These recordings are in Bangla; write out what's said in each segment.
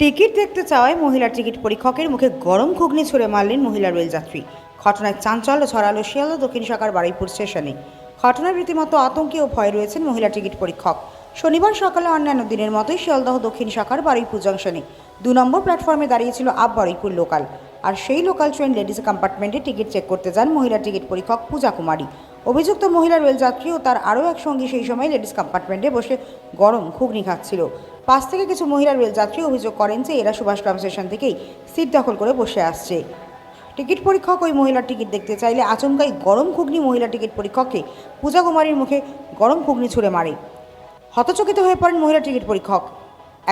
টিকিট দেখতে চাওয়ায় মহিলা টিকিট পরীক্ষকের মুখে গরম ঘুগনি ছুঁড়ে মারলেন মহিলা রেলযাত্রী। ঘটনায় চাঞ্চল্য ছড়ালো শিয়ালদা দক্ষিণ শাখার বারুইপুর স্টেশনে। ঘটনার রীতিমতো আতঙ্কে ও ভয় রয়েছেন মহিলা টিকিট পরীক্ষক। শনিবার সকালে অন্যান্য দিনের মতোই শিয়ালদহ দক্ষিণ শাখার বারুইপুর জংশনে দু নম্বর প্ল্যাটফর্মে দাঁড়িয়েছিল আপ বারুইপুর লোকাল। আর সেই লোকাল ট্রেন লেডিস কম্পার্টমেন্টে টিকিট চেক করতে যান মহিলা টিকিট পরীক্ষক পূজা কুমারী। অভিযুক্ত মহিলা রেলযাত্রী ও তার আরও এক সঙ্গী সেই সময় লেডিস কম্পার্টমেন্টে বসে গরম ঘুগনি খাচ্ছিল। পাশ থেকে কিছু মহিলা রেলযাত্রী অভিযোগ করেন যে এরা সুভাষগ্রাম স্টেশন থেকেই সিট দখল করে বসে আসছে। টিকিট পরীক্ষক ওই মহিলার টিকিট দেখতে চাইলে আচমকাই গরম ঘুগনি মহিলা টিকিট পরীক্ষককে পূজা কুমারীর মুখে গরম ঘুগনি ছুঁড়ে মারে। হতচকিত হয়ে পড়েন মহিলা টিকিট পরীক্ষক।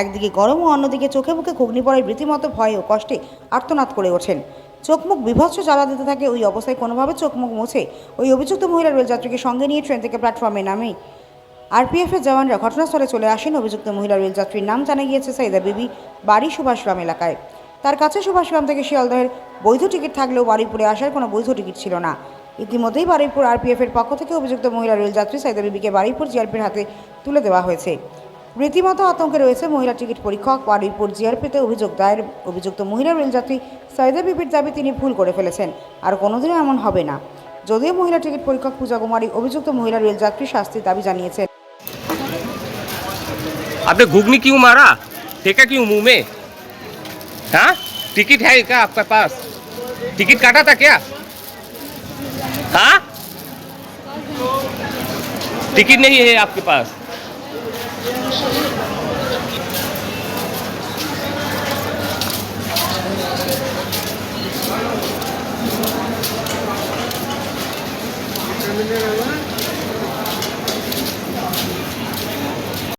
একদিকে গরম ও অন্যদিকে চোখে মুখে ঘুগনি পড়ায় রীতিমতো ভয় ও কষ্টে আর্তনাদ করে ওঠেন। চোখ মুখ বিভৎস জ্বালা দিতে থাকে ওই অবস্থায় কোনোভাবে চোখ মুখ মুছে ওই অভিযুক্ত মহিলা রেলযাত্রীকে সঙ্গে নিয়ে ট্রেন থেকে প্ল্যাটফর্মে নামে। আরপিএফের জওয়ানরা ঘটনাস্থলে চলে আসেন। অভিযুক্ত মহিলা রেলযাত্রীর নাম জানা গিয়েছে সাইদা বিবি, বাড়ি সুভাষগ্রাম এলাকায়। তার কাছে সুভাষগ্রাম থেকে শিয়ালদহের বৈধ টিকিট থাকলেও বারুইপুরে আসার কোনো বৈধ টিকিট ছিল না। ইতিমধ্যেই বারুইপুর আরপিএফের পক্ষ থেকে অভিযুক্ত মহিলা রেলযাত্রী সাইদা বিবিকে বারুইপুর জিআরপির হাতে তুলে দেওয়া হয়েছে। রীতিমতো আতঙ্কে রয়েছে মহিলা টিকিট পরীক্ষক বারুইপুর জিআরপিতে অভিযোগ দায়ের অভিযুক্ত মহিলা রেলযাত্রী সাইদা বিবির দাবি তিনি ভুল করে ফেলেছেন আর কোনোদিনও এমন হবে না যদিও মহিলা টিকিট পরীক্ষক পূজা কুমারী অভিযুক্ত মহিলা রেলযাত্রী শাস্তির দাবি জানিয়েছেন आपने घुगनी क्यों मारा फेंका क्यों मुंह में हाँ टिकट है क्या आपके पास टिकट काटा था क्या हाँ टिकट नहीं है आपके पास Gracias.